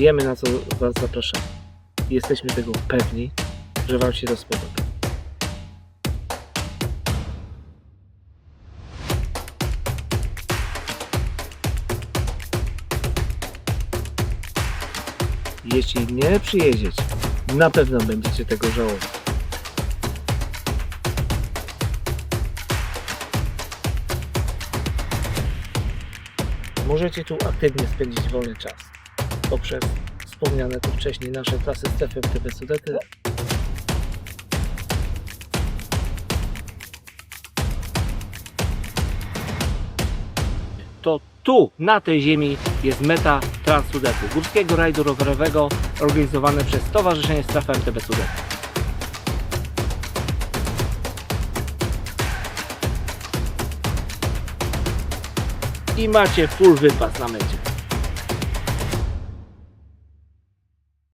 Wiemy na co Was zapraszamy. Jesteśmy tego pewni, że Wam się to spodoba. Jeśli nie przyjedziecie, na pewno będziecie tego żałować. Możecie tu aktywnie spędzić wolny czas poprzez wspomniane tu wcześniej nasze trasy strefy MTB Sudety. To tu, na tej ziemi jest meta Transsudety, górskiego rajdu rowerowego organizowane przez Stowarzyszenie Strefa MTB Sudety. I macie full wypas na mecie.